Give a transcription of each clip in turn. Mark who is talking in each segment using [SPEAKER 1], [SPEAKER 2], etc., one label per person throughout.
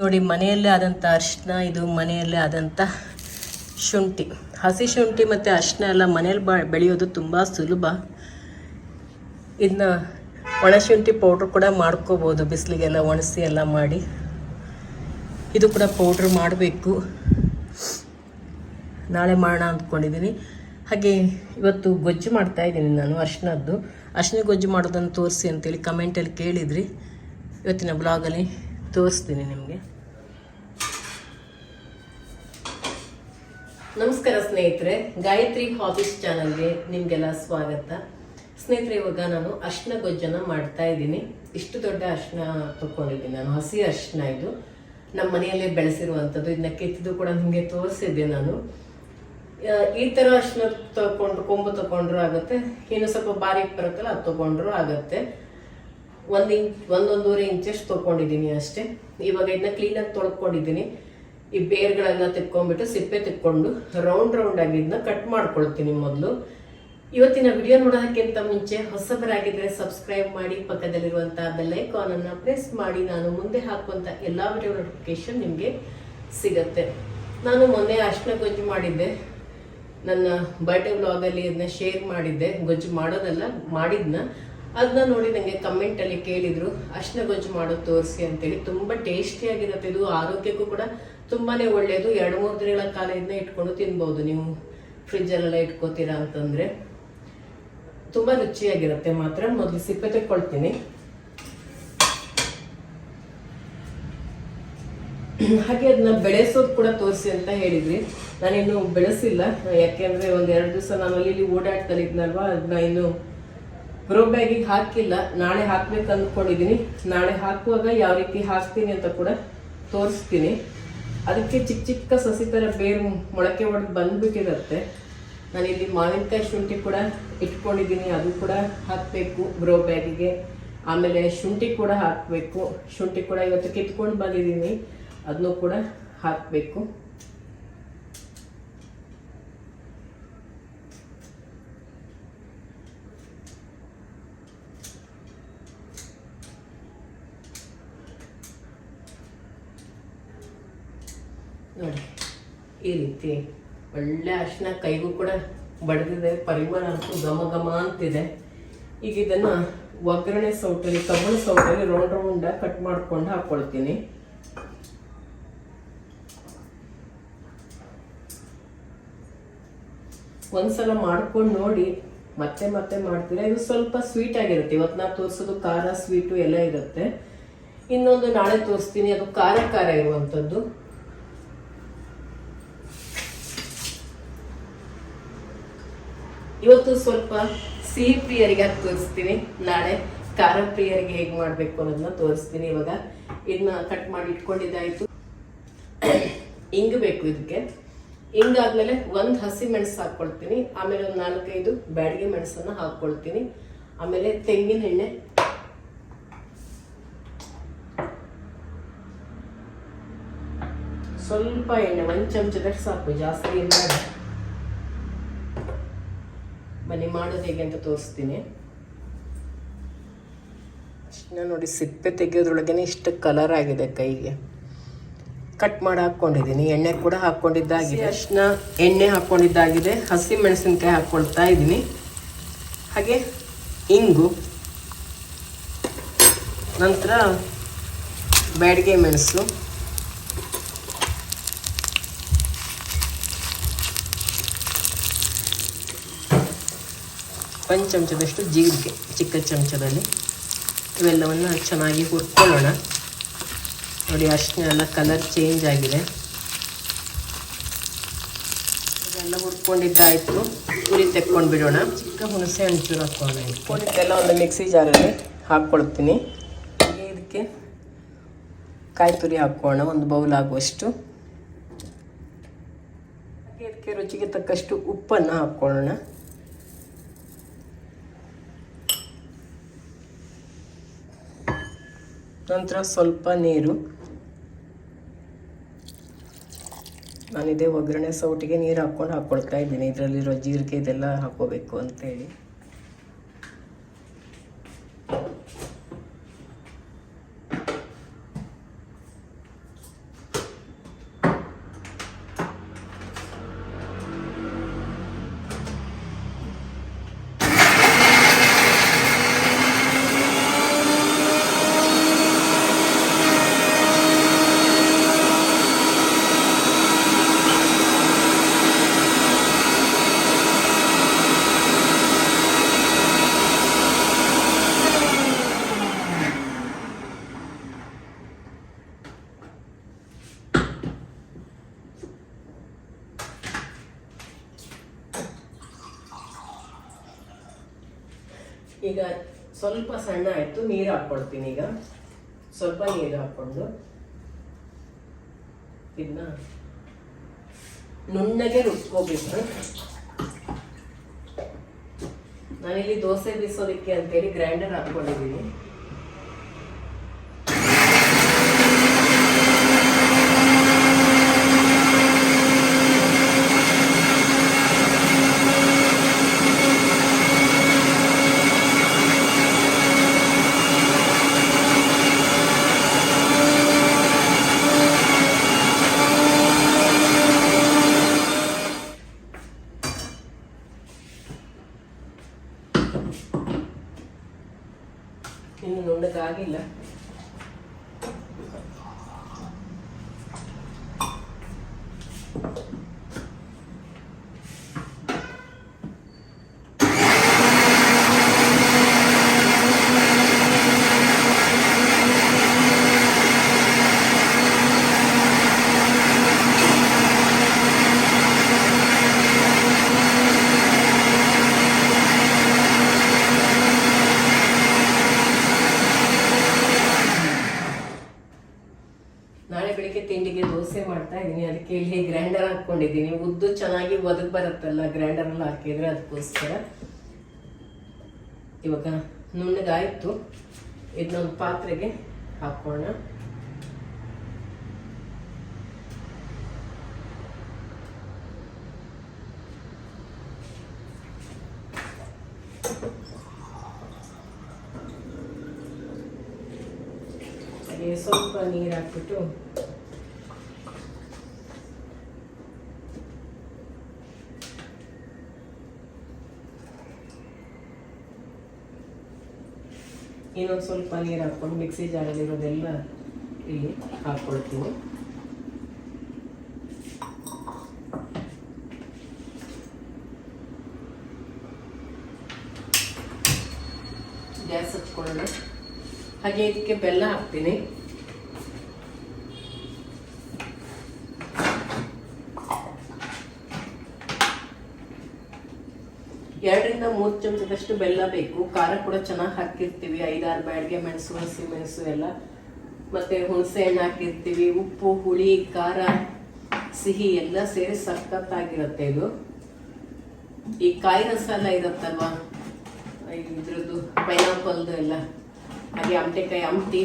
[SPEAKER 1] ನೋಡಿ, ಮನೆಯಲ್ಲೇ ಆದಂಥ ಅರಿಶಿನ, ಇದು ಮನೆಯಲ್ಲೇ ಆದಂಥ ಶುಂಠಿ. ಹಸಿ ಶುಂಠಿ ಮತ್ತು ಅರಿಶಿನ ಎಲ್ಲ ಮನೇಲಿ ಬ, ಬೆಳೆಯೋದು ತುಂಬ ಸುಲಭ. ಇದನ್ನ ಒಣಶುಂಠಿ ಪೌಡ್ರ್ ಕೂಡ ಮಾಡ್ಕೋಬೋದು, ಬಿಸಿಲಿಗೆಲ್ಲ ಒಣಸಿ ಎಲ್ಲ ಮಾಡಿ. ಇದು ಕೂಡ ಪೌಡ್ರ್ ಮಾಡಬೇಕು. ನಾಳೆ ಮಾಡೋಣ ಅಂದ್ಕೊಂಡಿದ್ದೀನಿ ಹಾಗೆ ಇವತ್ತು ಗೊಜ್ಜು ಮಾಡ್ತಾ ಇದ್ದೀನಿ ನಾನು ಅರ್ಶಿನದ್ದು. ಅರ್ಶಿನ ಗೊಜ್ಜು ಮಾಡೋದನ್ನು ತೋರಿಸಿ ಅಂತೇಳಿ ಕಮೆಂಟಲ್ಲಿ ಕೇಳಿದ್ರಿ. ಇವತ್ತಿನ ಬ್ಲಾಗಲ್ಲಿ ತೋರಿಸ್ತೀನಿ ನಿಮಗೆ. ನಮಸ್ಕಾರ ಸ್ನೇಹಿತರೆ, ಗಾಯತ್ರಿ ಹಾಬೀಸ್ ಚಾನಲ್ಗೆ ನಿಮಗೆಲ್ಲ ಸ್ವಾಗತ. ಸ್ನೇಹಿತರೆ, ಇವಾಗ ನಾನು ಅರ್ಶಿನ ಗೊಜ್ಜನ ಮಾಡ್ತಾ ಇದ್ದೀನಿ. ಇಷ್ಟು ದೊಡ್ಡ ಅರ್ಶಿನ ತಗೊಂಡಿದ್ದೀನಿ ನಾನು, ಹಸಿ ಅರ್ಶಿನ ಇದು. ನಮ್ಮ ಮನೆಯಲ್ಲೇ ಬೆಳೆಸಿರುವಂಥದ್ದು, ಇದನ್ನ ಕೆತ್ತಿದ್ದು ಕೂಡ ನಿಮಗೆ ತೋರಿಸಿದ್ದೆ ನಾನು. ಈ ಥರ ಅರ್ಶಿನ ತಗೊಂಡು ಕೊಂಬು ತಗೊಂಡ್ರು ಆಗುತ್ತೆ. ಇನ್ನು ಸ್ವಲ್ಪ ಬಾರಿಕ್ ಬರುತ್ತಲ್ಲ, ಅದು ತಗೊಂಡ್ರು ಆಗುತ್ತೆ. ಒಂದು ಇಂಚ್, ಒಂದೊಂದೂವರೆ ಇಂಚಷ್ಟು ತೊಗೊಂಡಿದ್ದೀನಿ ಅಷ್ಟೇ. ಇವಾಗ ಇದನ್ನ ಕ್ಲೀನಾಗಿ ತೊಳ್ಕೊಂಡಿದ್ದೀನಿ. ಈ ಬೇರ್ಗಳೆಲ್ಲ ತೆಕ್ಕೊಂಡ್ಬಿಟ್ಟು ಸಿಪ್ಪೆ ತೆಕ್ಕೊಂಡು ರೌಂಡ್ ರೌಂಡ್ ಆಗಿ ಇದನ್ನ ಕಟ್ ಮಾಡ್ಕೊಳ್ತೀನಿ ಮೊದಲು. ಇವತ್ತಿನ ವಿಡಿಯೋ ನೋಡೋದಕ್ಕಿಂತ ಮುಂಚೆ ಹೊಸಬರಾಗಿದ್ರೆ ಸಬ್ಸ್ಕ್ರೈಬ್ ಮಾಡಿ ಪಕ್ಕದಲ್ಲಿರುವಂತಹ ಐಕಾನ್ ಅನ್ನ ಪ್ರೆಸ್ ಮಾಡಿ, ನಾನು ಮುಂದೆ ಹಾಕುವಂತ ಎಲ್ಲಾ ವಿಡಿಯೋ ನೋಟಿಫಿಕೇಶನ್ ನಿಮಗೆ ಸಿಗತ್ತೆ. ನಾನು ಮೊನ್ನೆ ಅರ್ಶಿನ ಗೊಜ್ಜು ಮಾಡಿದ್ದೆ. ನನ್ನ ಬರ್ಡೇ ವ್ಲಾಗಲ್ಲಿ ಅದನ್ನ ಶೇರ್ ಮಾಡಿದ್ದೆ. ಗೊಜ್ಜು ಮಾಡೋದಲ್ಲ, ಮಾಡಿದ್ನ. ಅದನ್ನ ನೋಡಿ ನನಗೆ ಕಮೆಂಟಲ್ಲಿ ಕೇಳಿದ್ರು, ಅರ್ಶಿನ ಗೊಜ್ಜು ಮಾಡೋದು ತೋರಿಸಿ ಅಂತೇಳಿ. ತುಂಬ ಟೇಸ್ಟಿಯಾಗಿರುತ್ತೆ ಇದು ಆರೋಗ್ಯಕ್ಕೂ ಕೂಡ ತುಂಬಾನೇ ಒಳ್ಳೆಯದು ಎರಡು, ಮೂರು ದಿನಗಳ ಕಾಲ ಇದನ್ನ ಇಟ್ಕೊಂಡು ತಿನ್ಬೋದು ನೀವು. ಫ್ರಿಜ್ಜಲ್ಲೆಲ್ಲ ಇಟ್ಕೋತೀರಾ ಅಂತಂದ್ರೆ ತುಂಬ ರುಚಿಯಾಗಿರುತ್ತೆ. ಮಾತ್ರ ಮೊದಲು ಸಿಪ್ಪೆ ತೆಕ್ಕೊಳ್ತೀನಿ. ಹಾಗೆ ಅದನ್ನ ಬೆಳೆಸೋದು ಕೂಡ ತೋರಿಸಿ ಅಂತ ಹೇಳಿದ್ರಿ. ನಾನಿನ್ನು ಬೆಳೆಸಿಲ್ಲ. ಯಾಕೆಂದ್ರೆ ಒಂದು ಎರಡು ದಿವಸ ನಾನು ಅಲ್ಲಿ ಇಲ್ಲಿ ಇದ್ನಲ್ವಾ, ಅದನ್ನ ಇನ್ನು ಗ್ರೋ ಬ್ಯಾಗಿಗೆ ಹಾಕಿಲ್ಲ. ನಾಳೆ ಹಾಕ್ಬೇಕು ಅಂದ್ಕೊಂಡಿದ್ದೀನಿ ನಾಳೆ ಹಾಕುವಾಗ ಯಾವ ರೀತಿ ಹಾಕ್ತೀನಿ ಅಂತ ಕೂಡ ತೋರಿಸ್ತೀನಿ. ಅದಕ್ಕೆ ಚಿಕ್ಕ ಚಿಕ್ಕ ಸಸಿ ಥರ ಬೇರು ಮೊಳಕೆ ಹೊಡೆದು ಬಂದ್ಬಿಟ್ಟಿರುತ್ತೆ. ಇಲ್ಲಿ ಮಾವಿನಕಾಯಿ ಶುಂಠಿ ಕೂಡ ಇಟ್ಕೊಂಡಿದ್ದೀನಿ, ಅದು ಕೂಡ ಹಾಕಬೇಕು ಗ್ರೋ ಬ್ಯಾಗಿಗೆ ಆಮೇಲೆ ಶುಂಠಿ ಕೂಡ ಹಾಕಬೇಕು. ಶುಂಠಿ ಕೂಡ ಇವತ್ತು ಕಿತ್ಕೊಂಡು ಬಂದಿದ್ದೀನಿ ಅದನ್ನು ಕೂಡ ಹಾಕಬೇಕು ನೋಡಿ ಈ ರೀತಿ ಒಳ್ಳೆ ಅರಿಶಿನ ಕೈಗೂ ಕೂಡ ಬಡ್ದಿದೆ, ಪರಿಮಳ ಅಂತೂ ಘಮ ಘಮ ಅಂತಿದೆ. ಈಗ ಇದನ್ನ ಒಗ್ಗರಣೆ ಸೌಟಲ್ಲಿ, ಕಬ್ಬಣ ಸೌಟಲ್ಲಿ ರೌಂಡ್ ರೌಂಡ್ ಕಟ್ ಮಾಡ್ಕೊಂಡು ಹಾಕೊಳ್ತೀನಿ. ಒಂದ್ಸಲ ಮಾಡ್ಕೊಂಡು ನೋಡಿ, ಮತ್ತೆ ಮತ್ತೆ ಮಾಡ್ತೀರಾ? ಇದು ಸ್ವಲ್ಪ ಸ್ವೀಟ್ ಆಗಿರುತ್ತೆ. ಇವತ್ತು ನಾ ತೋರಿಸೋದು ಖಾರ ಸ್ವೀಟು ಎಲ್ಲ ಇರುತ್ತೆ. ಇನ್ನೊಂದು ನಾಳೆ ತೋರಿಸ್ತೀನಿ. ಅದು ಖಾರ ಖಾರ ಇರುವಂಥದ್ದು. ಇವತ್ತು ಸ್ವಲ್ಪ ಸಿಹಿ ಪ್ರಿಯರಿಗೆ ತೋರಿಸ್ತೀನಿ. ನಾಳೆ ಖಾರ ಪ್ರಿಯರಿಗೆ ಹೇಗೆ ಮಾಡಬೇಕು ಅನ್ನೋದನ್ನ ತೋರಿಸ್ತೀನಿ ಇವಾಗ. ಇದನ್ನ ಕಟ್ ಮಾಡಿ ಇಟ್ಕೊಂಡಿದ್ದಾಯ್ತು. ಹಿಂಗ್ ಬೇಕು ಇದಕ್ಕೆ. ಹಿಂಗಾದ್ಮೇಲೆ ಒಂದು ಹಸಿ ಮೆಣಸು ಹಾಕ್ಕೊಳ್ತೀನಿ ಆಮೇಲೆ ಒಂದು ನಾಲ್ಕೈದು ಬ್ಯಾಡಿಗೆ ಮೆಣಸನ್ನ ಹಾಕ್ಕೊಳ್ತೀನಿ ಆಮೇಲೆ ತೆಂಗಿನ ಎಣ್ಣೆ. ಸ್ವಲ್ಪ ಎಣ್ಣೆ, ಒಂದು ಚಮಚದಷ್ಟು ಸಾಕು, ಜಾಸ್ತಿ ಇಲ್ಲ ಬನ್ನಿ ಮಾಡೋದು ಹೇಗೆ ಅಂತ ತೋರಿಸ್ತೀನಿ. ಅಷ್ಟನ್ನ ನೋಡಿ ಸಿಪ್ಪೆ ತೆಗೆಯೋದ್ರೊಳಗೇನೆ ಇಷ್ಟು ಕಲರ್ ಆಗಿದೆ ಕೈಗೆ. ಕಟ್ ಮಾಡಿ ಹಾಕ್ಕೊಂಡಿದ್ದೀನಿ. ಎಣ್ಣೆ ಕೂಡ ಹಾಕ್ಕೊಂಡಿದ್ದಾಗಿದೆ. ಅಷ್ಟನ್ನ ಎಣ್ಣೆ ಹಾಕ್ಕೊಂಡಿದ್ದಾಗಿದೆ. ಹಸಿ ಮೆಣಸಿನ್ಕಾಯಿ ಹಾಕ್ಕೊಳ್ತಾ ಇದ್ದೀನಿ. ಹಾಗೆ ಇಂಗು. ನಂತರ ಬ್ಯಾಡಿಗೆ ಮೆಣಸು. ಒಂದು ಚಮಚದಷ್ಟು ಜೀರಿಗೆ, ಚಿಕ್ಕ ಚಮಚದಲ್ಲಿ. ಇವೆಲ್ಲವನ್ನು ಚೆನ್ನಾಗಿ ಹುರ್ಕೊಳ್ಳೋಣ. ನೋಡಿ ಅಷ್ಟೇ ಎಲ್ಲ ಕಲರ್ ಚೇಂಜ್ ಆಗಿದೆ. ಇದೆಲ್ಲ ಹುರ್ಕೊಂಡಿದ್ದಾಯಿತು. ಹುರಿ ತೆಕ್ಕೊಂಡು ಬಿಡೋಣ ಚಿಕ್ಕ ಹುಣಸೆ ಹಂಚೂರು ಹಾಕೋಣ ಎಲ್ಲ ಒಂದು ಮಿಕ್ಸಿ ಜಾರಲ್ಲಿ ಹಾಕ್ಕೊಳ್ತೀನಿ. ಇದಕ್ಕೆ ಕಾಯಿ ತುರಿ ಹಾಕೋಣ, ಒಂದು ಬೌಲ್ ಆಗುವಷ್ಟು. ಹಾಗೆ ಇದಕ್ಕೆ ರುಚಿಗೆ ತಕ್ಕಷ್ಟು ಉಪ್ಪನ್ನು ಹಾಕ್ಕೊಳ್ಳೋಣ. ನಂತರ ಸ್ವಲ್ಪ ನೀರು. ನಾನಿದೆ ಒಗ್ಗರಣೆ ಸೌಟಿಗೆ ನೀರು ಹಾಕ್ಕೊಂಡು ಹಾಕ್ಕೊಳ್ತಾ ಇದ್ದೀನಿ. ಇದರಲ್ಲಿರೋ ಜೀರಿಗೆ ಇದೆಲ್ಲ ಹಾಕೋಬೇಕು ಅಂತೇಳಿ ಈಗ ಸ್ವಲ್ಪ ಸಣ್ಣ ಆಯಿತು, ನೀರು ಹಾಕ್ಕೊಳ್ತೀನಿ ಈಗ. ಸ್ವಲ್ಪ ನೀರು ಹಾಕ್ಕೊಂಡು. ಇದನ್ನ ನುಣ್ಣಗೆ ರುಬ್ಕೋಬೇಕು. ನಾನಿಲ್ಲಿ ದೋಸೆ ಬೀಸೋದಕ್ಕೆ ಅಂತೇಳಿ ಗ್ರೈಂಡರ್ ಹಾಕ್ಕೊಂಡಿದ್ದೀನಿ. ಇನ್ನು ನುಣ್ಣಗಾಗಿಲ್ಲ ನಾಳೆ ಬೆಳಿಗ್ಗೆ ತಿಂಡಿಗೆ ದೋಸೆ ಮಾಡ್ತಾ ಇದ್ದೀನಿ ಅದಕ್ಕೆ ಇಲ್ಲಿ ಗ್ರೈಂಡರ್ ಹಾಕೊಂಡಿದ್ದೀನಿ ಉದ್ದು ಚೆನ್ನಾಗಿ ಒದಗ್ ಬರುತ್ತಲ್ಲ ಗ್ರೈಂಡರ್ ಅಲ್ಲಿ ಹಾಕಿದ್ರೆ ಅದಕ್ಕೋಸ್ಕರ. ಇವಾಗ ನುಣ್ಣಗಾಯ್ತು. ಇದನ್ನೊಂದು ಪಾತ್ರೆಗೆ ಹಾಕೋಣ. ಸ್ವಲ್ಪ ನೀರು ಹಾಕ್ಬಿಟ್ಟು ಇನ್ನೊಂದು ಸ್ವಲ್ಪ ನೀರು ಹಾಕ್ಕೊಂಡು ಮಿಕ್ಸಿ ಜಾರಲ್ಲಿರೋದೆಲ್ಲ ಇಲ್ಲಿ ಹಾಕ್ಕೊಳ್ತೀನಿ ಗ್ಯಾಸ್ ಹಚ್ಕೊಳ್ಳೋಣ. ಹಾಗೆ ಇದಕ್ಕೆ ಬೆಲ್ಲ ಹಾಕ್ತೀನಿ. ಚಮಚದಷ್ಟು ಬೆಲ್ಲ ಬೇಕು. ಖಾರ ಕೂಡ ಚೆನ್ನಾಗಿ ಹಾಕಿರ್ತೀವಿ. ಐದಾರು ಬ್ಯಾಡ್ಗೆ ಮೆಣಸು, ಹಸಿ ಮೆಣಸು ಎಲ್ಲ. ಮತ್ತೆ ಹುಣಸೆ ಹಣ್ಣು ಹಾಕಿರ್ತೀವಿ. ಉಪ್ಪು, ಹುಳಿ, ಖಾರ, ಸಿಹಿ ಎಲ್ಲ ಸೇರಿ ಸಖತ್ತಾಗಿರುತ್ತೆ ಇದು. ಈ ಕಾಯಿ ರಸ ಎಲ್ಲ ಇರುತ್ತಲ್ವಾ? ಇದ್ರದ್ದು ಪೈನಾಪಲ್ದು ಎಲ್ಲ. ಹಾಗೆ ಅಮಟೆಕಾಯಿ ಅಮ್ಟಿ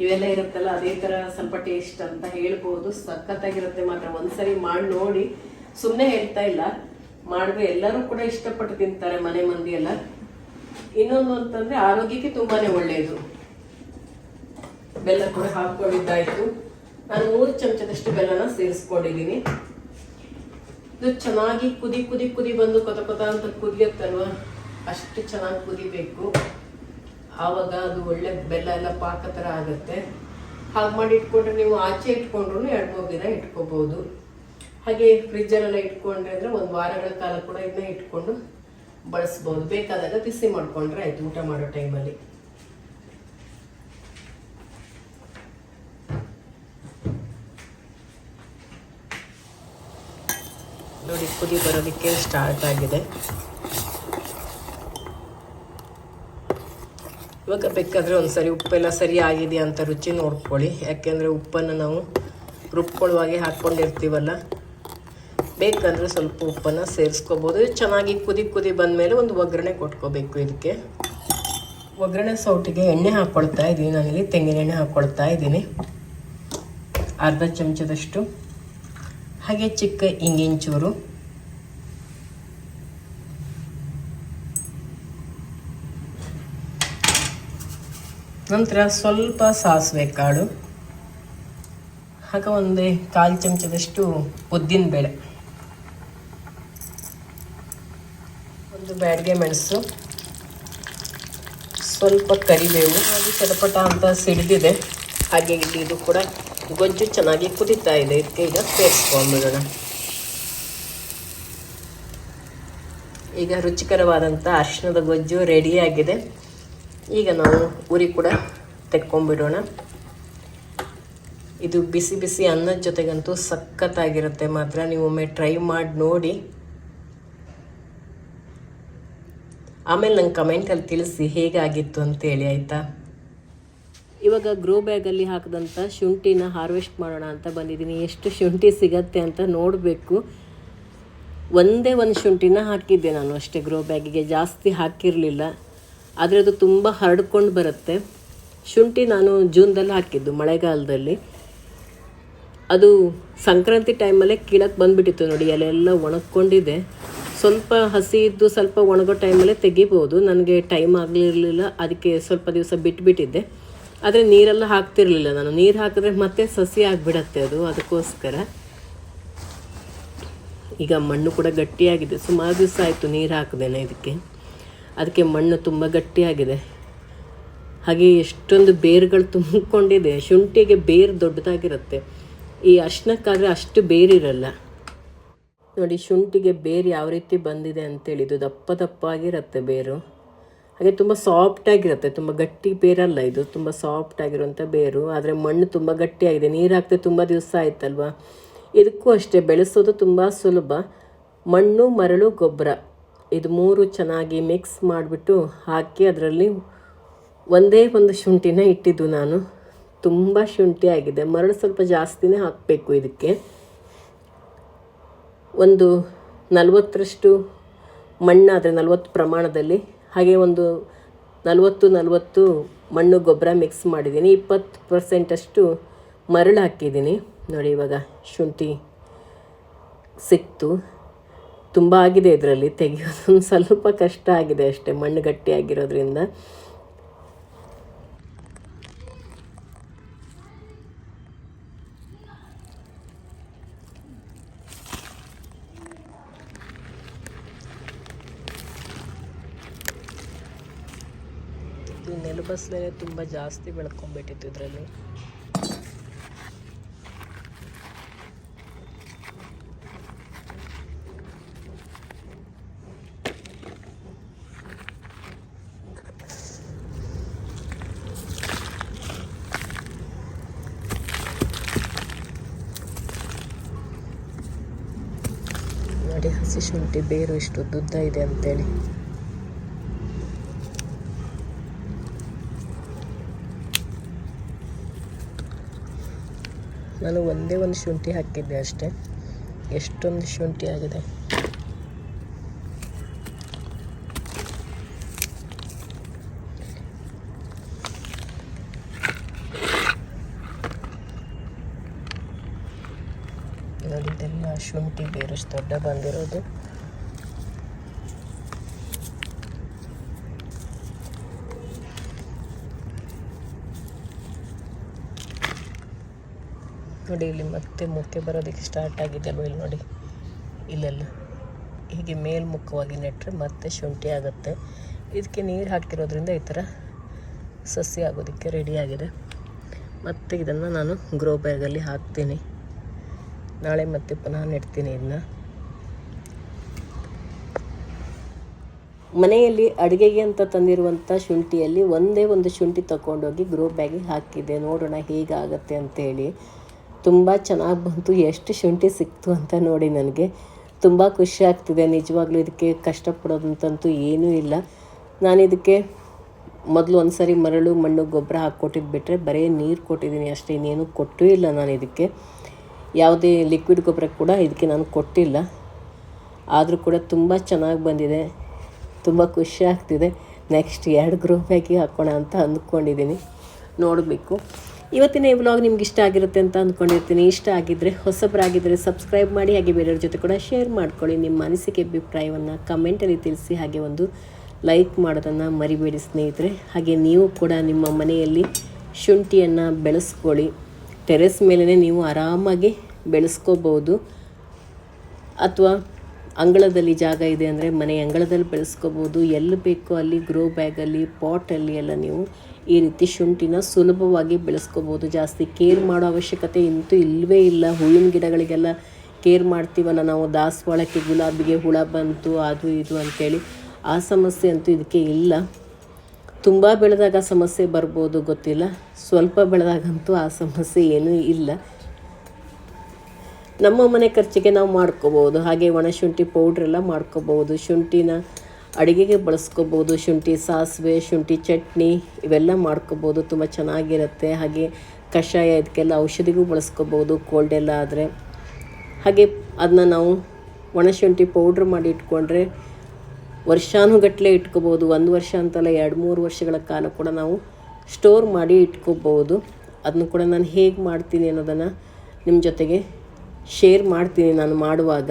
[SPEAKER 1] ಇವೆಲ್ಲ ಇರುತ್ತಲ್ಲ, ಅದೇ ತರ ಸ್ವಲ್ಪ ಟೇಸ್ಟ್ ಅಂತ ಹೇಳ್ಬೋದು. ಸಖತ್ತಾಗಿರುತ್ತೆ ಮಾತ್ರ. ಒಂದ್ಸರಿ ಮಾಡಿ ನೋಡಿ. ಸುಮ್ಮನೆ ಹೇಳ್ತಾ ಇಲ್ಲ. ಮಾಡಿದ್ರೆ ಎಲ್ಲರೂ ಕೂಡ ಇಷ್ಟಪಟ್ಟು ತಿಂತಾರೆ ಮನೆ ಮಂದಿ ಎಲ್ಲ. ಇನ್ನೊಂದು ಅಂತಂದ್ರೆ ಆರೋಗ್ಯಕ್ಕೆ ತುಂಬಾನೇ ಒಳ್ಳೆಯದು ಬೆಲ್ಲ ಕೂಡ ಹಾಕೊಂಡಿದ್ದಾಯ್ತು ನಾನು ಮೂರು ಚಮಚದಷ್ಟು ಬೆಲ್ಲನ ಸೇರಿಸ್ಕೊಂಡಿದ್ದೀನಿ. ಇದು ಚೆನ್ನಾಗಿ ಕುದಿ ಕುದಿ ಕುದಿ ಬಂದು ಕೊತ ಕೊತ ಅಂತ ಕುದಿಯತ್ತಲ್ವ? ಅಷ್ಟು ಚೆನ್ನಾಗಿ ಕುದಿಬೇಕು. ಆವಾಗ ಅದು ಒಳ್ಳೆ ಬೆಲ್ಲ ಎಲ್ಲ ಪಾಕ ಥರ ಆಗುತ್ತೆ. ಹಾಗೆ ಮಾಡಿ ಇಟ್ಕೊಂಡ್ರೆ ನೀವು ಆಚೆ ಇಟ್ಕೊಂಡ್ರು ಎರಡು ಮೂರು ದಿನ ಇಟ್ಕೋಬಹುದು ಹಾಗೆ ಫ್ರಿಜ್ಜಲ್ಲೆಲ್ಲ ಇಟ್ಕೊಂಡ್ರೆ ಅಂದ್ರೆ ಒಂದು ವಾರಗಳ ಕಾಲ ಕೂಡ ಇದನ್ನ ಇಟ್ಕೊಂಡು ಬಳಸ್ಬೋದು. ಬೇಕಾದಾಗ ಬಿಸಿ ಮಾಡ್ಕೊಂಡ್ರೆ ಆಯ್ತು ಊಟ ಮಾಡೋ ಟೈಮಲ್ಲಿ ನೋಡಿ ಕುದಿ ಬರೋದಕ್ಕೆ ಸ್ಟಾರ್ಟ್ ಆಗಿದೆ. ಇವಾಗ ಬೇಕಾದರೆ ಒಂದ್ಸರಿ ಉಪ್ಪೆಲ್ಲ ಸರಿ ಆಗಿದೆಯಾ ಅಂತ ರುಚಿ ನೋಡ್ಕೊಳ್ಳಿ. ಯಾಕೆಂದರೆ ಉಪ್ಪನ್ನು ನಾವು ರುಬ್ಕೊಳ್ಳುವಾಗೆ ಹಾಕ್ಕೊಂಡಿರ್ತೀವಲ್ಲ ಬೇಕಂದರೆ ಸ್ವಲ್ಪ ಉಪ್ಪನ್ನು ಸೇರಿಸ್ಕೋಬೋದು. ಚೆನ್ನಾಗಿ ಕುದಿ ಕುದಿ ಬಂದಮೇಲೆ ಒಂದು ಒಗ್ಗರಣೆ ಕೊಟ್ಕೋಬೇಕು ಇದಕ್ಕೆ. ಒಗ್ಗರಣೆ ಸೌಟಿಗೆ ಎಣ್ಣೆ ಹಾಕ್ಕೊಳ್ತಾ ಇದ್ದೀನಿ. ನಾನಿಲ್ಲಿ ತೆಂಗಿನ ಎಣ್ಣೆ ಹಾಕ್ಕೊಳ್ತಾ ಇದ್ದೀನಿ. ಅರ್ಧ ಚಮಚದಷ್ಟು. ಹಾಗೆ ಚಿಕ್ಕ ಇಂಗಿನ ಚೂರು. ನಂತರ ಸ್ವಲ್ಪ ಸಾಸಿವೆ ಕಾಳು. ಹಾಗೆ ಒಂದೇ ಕಾಲು ಚಮಚದಷ್ಟು ಉದ್ದಿನ ಬೇಳೆ ಒಂದು ಬ್ಯಾಡಿಗೆ ಮೆಣಸು. ಸ್ವಲ್ಪ ಕರಿಬೇವು ಹಾಗೆ ಚಟಪಟ ಅಂತ ಸಿಡಿದಿದೆ. ಹಾಗೆ ಇಲ್ಲಿ ಇದು ಕೂಡ ಗೊಜ್ಜು ಚೆನ್ನಾಗಿ ಕುದೀತಾ ಇದೆ. ಇದಕ್ಕೆ ಈಗ ಸೇರಿಸ್ಕೊಂಡ್ಬಿಡೋಣ ಈಗ ರುಚಿಕರವಾದಂಥ ಅರಿಶಿಣದ ಗೊಜ್ಜು ರೆಡಿಯಾಗಿದೆ ಈಗ ನಾವು ಉರಿ ಕೂಡ ತೆಕ್ಕೊಂಡ್ಬಿಡೋಣ ಇದು ಬಿಸಿ ಬಿಸಿ ಅನ್ನದ ಜೊತೆಗಂತೂ ಸಖತ್ತಾಗಿರುತ್ತೆ. ಮಾತ್ರ ನೀವು ಒಮ್ಮೆ ಟ್ರೈ ಮಾಡಿ ನೋಡಿ. ಆಮೇಲೆ ನಂಗೆ ಕಮೆಂಟಲ್ಲಿ ತಿಳಿಸಿ ಹೇಗಾಗಿತ್ತು ಅಂತೇಳಿ ಆಯಿತಾ? ಇವಾಗ ಗ್ರೋ ಬ್ಯಾಗಲ್ಲಿ ಹಾಕಿದಂಥ ಶುಂಠಿನ ಹಾರ್ವೆಸ್ಟ್ ಮಾಡೋಣ ಅಂತ ಬಂದಿದ್ದೀನಿ. ಎಷ್ಟು ಶುಂಠಿ ಸಿಗತ್ತೆ ಅಂತ ನೋಡಬೇಕು. ಒಂದೇ ಒಂದು ಶುಂಠಿನ ಹಾಕಿದ್ದೆ ನಾನು ಅಷ್ಟೇ ಗ್ರೋ ಬ್ಯಾಗಿಗೆ ಜಾಸ್ತಿ ಹಾಕಿರಲಿಲ್ಲ. ಆದರೆ ಅದು ತುಂಬ ಹರಡ್ಕೊಂಡು ಬರುತ್ತೆ. ಶುಂಠಿ ನಾನು ಜೂನ್ದಲ್ಲಿ ಹಾಕಿದ್ದು, ಮಳೆಗಾಲದಲ್ಲಿ. ಅದು ಸಂಕ್ರಾಂತಿ ಟೈಮಲ್ಲೇ ಕೀಳಕ್ಕೆ ಬಂದುಬಿಟ್ಟಿತ್ತು ನೋಡಿ ಅಲ್ಲೆಲ್ಲ ಒಣಗ್ಕೊಂಡಿದೆ. ಸ್ವಲ್ಪ ಹಸಿ ಇದ್ದು ಸ್ವಲ್ಪ ಒಣಗೋ ಟೈಮಲ್ಲೇ ತೆಗಿಬೋದು. ನನಗೆ ಟೈಮ್ ಆಗಲಿರಲಿಲ್ಲ, ಅದಕ್ಕೆ ಸ್ವಲ್ಪ ದಿವಸ ಬಿಟ್ಬಿಟ್ಟಿದ್ದೆ. ಆದರೆ ನೀರೆಲ್ಲ ಹಾಕ್ತಿರ್ಲಿಲ್ಲ ನಾನು. ನೀರು ಹಾಕಿದ್ರೆ ಮತ್ತೆ ಸಸಿ ಆಗಿಬಿಡತ್ತೆ ಅದು, ಅದಕ್ಕೋಸ್ಕರ. ಈಗ ಮಣ್ಣು ಕೂಡ ಗಟ್ಟಿಯಾಗಿದೆ. ಸುಮಾರು ದಿವಸ ಆಯಿತು ನೀರು ಹಾಕಿದೇನೆ ಇದಕ್ಕೆ. ಅದಕ್ಕೆ ಮಣ್ಣು ತುಂಬ ಗಟ್ಟಿಯಾಗಿದೆ. ಹಾಗೆ ಎಷ್ಟೊಂದು ಬೇರುಗಳು ತುಂಬಿಕೊಂಡಿದೆ. ಶುಂಠಿಗೆ ಬೇರು ದೊಡ್ಡದಾಗಿರುತ್ತೆ. ಈ ಅರ್ಶಿನಕ್ಕಾದರೆ ಅಷ್ಟು ಬೇರಿರಲ್ಲ. ನೋಡಿ, ಶುಂಠಿಗೆ ಬೇರು ಯಾವ ರೀತಿ ಬಂದಿದೆ ಅಂತೇಳಿ ಇದು ದಪ್ಪ ದಪ್ಪಾಗಿರುತ್ತೆ ಬೇರು. ಹಾಗೆ ತುಂಬ ಸಾಫ್ಟಾಗಿರುತ್ತೆ ತುಂಬ ಗಟ್ಟಿ ಬೇರಲ್ಲ ಇದು, ತುಂಬ ಸಾಫ್ಟ್ ಆಗಿರುವಂಥ ಬೇರು. ಆದರೆ ಮಣ್ಣು ತುಂಬ ಗಟ್ಟಿಯಾಗಿದೆ, ನೀರು ಹಾಕ್ತೆ ತುಂಬ ದಿವಸ ಆಯ್ತಲ್ವ? ಇದಕ್ಕೂ ಅಷ್ಟೇ, ಬೆಳೆಸೋದು ತುಂಬ ಸುಲಭ. ಮಣ್ಣು, ಮರಳು, ಗೊಬ್ಬರ, ಇದು ಮೂರು ಚೆನ್ನಾಗಿ ಮಿಕ್ಸ್ ಮಾಡಿಬಿಟ್ಟು ಹಾಕಿ ಅದರಲ್ಲಿ ಒಂದೇ ಒಂದು ಶುಂಠಿನ ಇಟ್ಟಿದ್ದು ನಾನು. ತುಂಬ ಶುಂಠಿ ಆಗಿದೆ, ಮರಳು ಸ್ವಲ್ಪ ಜಾಸ್ತಿನೇ ಹಾಕಬೇಕು ಇದಕ್ಕೆ. ಒಂದು ನಲವತ್ತರಷ್ಟು ಮಣ್ಣಾದರೆ ನಲವತ್ತು ಪ್ರಮಾಣದಲ್ಲಿ, ಹಾಗೆ ಒಂದು ನಲವತ್ತು ನಲವತ್ತು ಮಣ್ಣು ಗೊಬ್ಬರ ಮಿಕ್ಸ್ ಮಾಡಿದ್ದೀನಿ. ಇಪ್ಪತ್ತು ಪರ್ಸೆಂಟಷ್ಟು ಮರಳು ಹಾಕಿದ್ದೀನಿ. ನೋಡಿ ಇವಾಗ ಶುಂಠಿ ಸಿಕ್ತು. ತುಂಬ ಆಗಿದೆ ಇದರಲ್ಲಿ ತೆಗೆಯೋದು. ಸ್ವಲ್ಪ ಕಷ್ಟ ಆಗಿದೆ ಅಷ್ಟೇ ಮಣ್ಣು ಗಟ್ಟಿಯಾಗಿರೋದ್ರಿಂದ. ಇದು ನೆಲಬಸ್ಲೇ ತುಂಬ ಜಾಸ್ತಿ ಬೆಳ್ಕೊಂಡ್ಬಿಟ್ಟಿತ್ತು ಇದರಲ್ಲಿ. ನೋಡಿ ಹಸಿ ಶುಂಠಿ ಬೇರು ಎಷ್ಟು ದುದ್ದ ಇದೆ ಅಂತೇಳಿ. ನಾನು ಒಂದೇ ಒಂದು ಶುಂಠಿ ಹಾಕಿದ್ದೆ ಅಷ್ಟೇ. ಎಷ್ಟೊಂದು ಶುಂಠಿ ಆಗಿದೆ. ನೋಡಿ ಇದೆಲ್ಲ ಶುಂಠಿ ಬೇರೆ ದೊಡ್ಡ ಬಂದಿರೋದು. ನೋಡಿ, ಇಲ್ಲಿ ಮತ್ತೆ ಮೊಕ್ಕೆ ಬರೋದಕ್ಕೆ ಸ್ಟಾರ್ಟ್ ಆಗಿದೆ ಅಲ್ವಾ ಇಲ್ಲಿ ನೋಡಿ. ಇಲ್ಲೆಲ್ಲ. ಹೀಗೆ ಮೇಲ್ಮುಖವಾಗಿ ನೆಟ್ಟರೆ ಮತ್ತೆ ಶುಂಠಿ ಆಗುತ್ತೆ. ಇದಕ್ಕೆ ನೀರು ಹಾಕಿರೋದ್ರಿಂದ ಈ ಥರ ಸಸಿ ಆಗೋದಕ್ಕೆ ರೆಡಿಯಾಗಿದೆ ಮತ್ತು ಇದನ್ನು ನಾನು ಗ್ರೋ ಬ್ಯಾಗಲ್ಲಿ ಹಾಕ್ತೀನಿ. ನಾಳೆ ಮತ್ತೆ ಪುನಃ ನೆಡ್ತೀನಿ ಇದನ್ನ ಮನೆಯಲ್ಲಿ ಅಡುಗೆಗೆ ಅಂತ ತಂದಿರುವಂಥ ಶುಂಠಿಯಲ್ಲಿ ಒಂದೇ ಒಂದು ಶುಂಠಿ ತಗೊಂಡೋಗಿ ಗ್ರೋ ಬ್ಯಾಗಿಗೆ ಹಾಕಿದೆ ನೋಡೋಣ ಹೇಗಾಗತ್ತೆ ಅಂತೇಳಿ. ತುಂಬ ಚೆನ್ನಾಗಿ ಬಂತು. ಎಷ್ಟು ಶುಂಠಿ ಸಿಕ್ತು ಅಂತ ನೋಡಿ ನನಗೆ. ತುಂಬ ಖುಷಿ ಆಗ್ತಿದೆ. ನಿಜವಾಗ್ಲೂ ಇದಕ್ಕೆ ಕಷ್ಟಪಡೋದಂತಂತೂ ಏನೂ ಇಲ್ಲ. ನಾನು ಇದಕ್ಕೆ ಮೊದಲು ಒಂದು ಸಾರಿ ಮರಳು, ಮಣ್ಣು, ಗೊಬ್ಬರ ಹಾಕ್ಕೊಟ್ಟಿದ್ದು ಬಿಟ್ಟರೆ ಬರೀ ನೀರು ಕೊಟ್ಟಿದ್ದೀನಿ ಅಷ್ಟೇ. ಇನ್ನೇನು ಕೊಟ್ಟೂ ಇಲ್ಲ ನಾನು ಇದಕ್ಕೆ. ಯಾವುದೇ ಲಿಕ್ವಿಡ್ ಗೊಬ್ಬರ ಕೂಡ ಇದಕ್ಕೆ ನಾನು ಕೊಟ್ಟಿಲ್ಲ. ಆದರೂ ಕೂಡ ತುಂಬ ಚೆನ್ನಾಗಿ ಬಂದಿದೆ. ತುಂಬ ಖುಷಿ ಆಗ್ತಿದೆ. ನೆಕ್ಸ್ಟ್ ಎರಡು ಗ್ರೂಪ್ ಬ್ಯಾಗಿಗೆ ಹಾಕೋಣ ಅಂತ ಅಂದ್ಕೊಂಡಿದ್ದೀನಿ ನೋಡಬೇಕು. ಇವತ್ತಿನ ಈ ವ್ಲಾಗ್ ನಿಮ್ಗೆ ಇಷ್ಟ ಆಗಿರುತ್ತೆ ಅಂತ ಅಂದ್ಕೊಂಡಿರ್ತೀನಿ ಇಷ್ಟ ಆಗಿದ್ದರೆ ಹೊಸಬರಾಗಿದ್ದರೆ ಸಬ್ಸ್ಕ್ರೈಬ್ ಮಾಡಿ, ಹಾಗೆ ಬೇರೆಯವ್ರ ಜೊತೆ ಕೂಡ ಶೇರ್ ಮಾಡ್ಕೊಳ್ಳಿ. ನಿಮ್ಮ ಅನಿಸಿಕೆ, ಅಭಿಪ್ರಾಯವನ್ನು ಕಮೆಂಟಲ್ಲಿ ತಿಳಿಸಿ, ಹಾಗೆ ಒಂದು ಲೈಕ್ ಮಾಡೋದನ್ನು ಮರಿಬೇಡಿ ಸ್ನೇಹಿತರೆ. ಹಾಗೆ ನೀವು ಕೂಡ ನಿಮ್ಮ ಮನೆಯಲ್ಲಿ ಶುಂಠಿಯನ್ನು ಬೆಳೆಸ್ಕೊಳ್ಳಿ. ಟೆರೆಸ್ ಮೇಲೇ ನೀವು ಆರಾಮಾಗಿ ಬೆಳೆಸ್ಕೋಬೋದು ಅಥವಾ ಅಂಗಳದಲ್ಲಿ ಜಾಗ ಇದೆ ಅಂದರೆ ಮನೆ ಅಂಗಳದಲ್ಲಿ ಬೆಳೆಸ್ಕೋಬೋದು ಎಲ್ಲಿ ಬೇಕೋ ಅಲ್ಲಿ ಗ್ರೋ ಬ್ಯಾಗಲ್ಲಿ ಪಾಟಲ್ಲಿ ಎಲ್ಲ ನೀವು ಈ ರೀತಿ ಶುಂಠಿನ ಸುಲಭವಾಗಿ ಬೆಳೆಸ್ಕೋಬೋದು. ಜಾಸ್ತಿ ಕೇರ್ ಮಾಡೋ ಅವಶ್ಯಕತೆ ಇಂತೂ ಇಲ್ಲವೇ ಇಲ್ಲ. ಹೂವಿನ ಗಿಡಗಳಿಗೆಲ್ಲ ಕೇರ್ ಮಾಡ್ತೀವಲ್ಲ ನಾವು. ದಾಸವಾಳಕ್ಕೆ ಗುಲಾಬಿಗೆ ಹುಳ ಬಂತು, ಅದು ಇದು ಅಂಥೇಳಿ ಆ ಸಮಸ್ಯೆ ಅಂತೂ ಇದಕ್ಕೆ ಇಲ್ಲ. ತುಂಬ ಬೆಳೆದಾಗ ಸಮಸ್ಯೆ ಬರ್ಬೋದು ಗೊತ್ತಿಲ್ಲ. ಸ್ವಲ್ಪ ಬೆಳೆದಾಗಂತೂ ಆ ಸಮಸ್ಯೆ ಏನೂ ಇಲ್ಲ. ನಮ್ಮ ಮನೆ ಖರ್ಚಿಗೆ ನಾವು ಮಾಡ್ಕೋಬೋದು. ಹಾಗೆ ಒಣಶುಂಠಿ ಪೌಡ್ರೆಲ್ಲ ಮಾಡ್ಕೋಬೋದು. ಶುಂಠಿನ ಅಡುಗೆಗೆ ಬಳಸ್ಕೋಬೋದು, ಶುಂಠಿ ಸಾಸಿವೆ, ಶುಂಠಿ ಚಟ್ನಿ ಇವೆಲ್ಲ ಮಾಡ್ಕೋಬೋದು, ತುಂಬ ಚೆನ್ನಾಗಿರುತ್ತೆ. ಹಾಗೆ ಕಷಾಯ ಇದಕ್ಕೆಲ್ಲ ಔಷಧಿಗೂ ಬಳಸ್ಕೋಬೋದು ಕೋಲ್ಡ್ ಎಲ್ಲ ಆದರೆ. ಹಾಗೆ ಅದನ್ನ ನಾವು ಒಣಶುಂಠಿ ಪೌಡ್ರ್ ಮಾಡಿ ಇಟ್ಕೊಂಡ್ರೆ ವರ್ಷಾನುಗಟ್ಟಲೆ ಇಟ್ಕೋಬೋದು. ಒಂದು ವರ್ಷ ಅಂತಲ್ಲ, ಎರಡು, ಮೂರು ವರ್ಷಗಳ ಕಾಲ ಕೂಡ ನಾವು ಸ್ಟೋರ್ ಮಾಡಿ ಇಟ್ಕೋಬೋದು. ಅದನ್ನು ಕೂಡ ನಾನು ಹೇಗೆ ಮಾಡ್ತೀನಿ ಅನ್ನೋದನ್ನು ನಿಮ್ಮ ಜೊತೆಗೆ ಶೇರ್ ಮಾಡ್ತೀನಿ ನಾನು ಮಾಡುವಾಗ.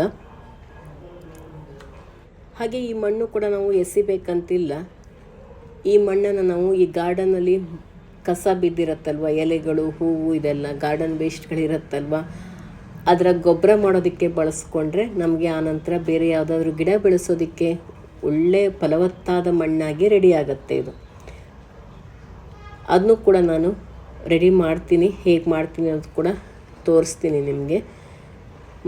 [SPEAKER 1] ಹಾಗೆ ಈ ಮಣ್ಣು ಕೂಡ ನಾವು ಎಸಿಬೇಕಂತಿಲ್ಲ. ಈ ಮಣ್ಣನ್ನು ನಾವು ಈ ಗಾರ್ಡನಲ್ಲಿ ಕಸ ಬಿದ್ದಿರತ್ತಲ್ವ, ಎಲೆಗಳು, ಹೂವು ಇದೆಲ್ಲ ಗಾರ್ಡನ್ ವೇಸ್ಟ್ಗಳಿರತ್ತಲ್ವ ಅದರ ಗೊಬ್ಬರ ಮಾಡೋದಕ್ಕೆ ಬಳಸ್ಕೊಂಡ್ರೆ ನಮಗೆ ಆನಂತರ ಬೇರೆ ಯಾವುದಾದ್ರೂ ಗಿಡ ಬೆಳೆಸೋದಕ್ಕೆ ಒಳ್ಳೆ ಫಲವತ್ತಾದ ಮಣ್ಣಾಗಿ ರೆಡಿ ಆಗುತ್ತೆ ಇದು. ಅದನ್ನು ಕೂಡ ನಾನು ರೆಡಿ ಮಾಡ್ತೀನಿ, ಹೇಗೆ ಮಾಡ್ತೀನಿ ಅನ್ನೋದು ಕೂಡ ತೋರಿಸ್ತೀನಿ ನಿಮಗೆ.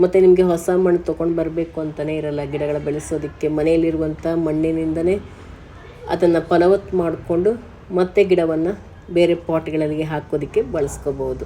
[SPEAKER 1] ಮತ್ತು ನಿಮಗೆ ಹೊಸ ಮಣ್ಣು ತೊಗೊಂಡು ಬರಬೇಕು ಅಂತಲೇ ಇರಲ್ಲ ಗಿಡಗಳ ಬೆಳೆಸೋದಕ್ಕೆ. ಮನೆಯಲ್ಲಿರುವಂಥ ಮಣ್ಣಿನಿಂದನೇ ಅದನ್ನು ಫಲವತ್ತು ಮಾಡಿಕೊಂಡು ಮತ್ತೆ ಗಿಡವನ್ನು ಬೇರೆ ಪಾಟ್ಗಳಲ್ಲಿ ಹಾಕೋದಕ್ಕೆ ಬಳಸ್ಕೋಬೋದು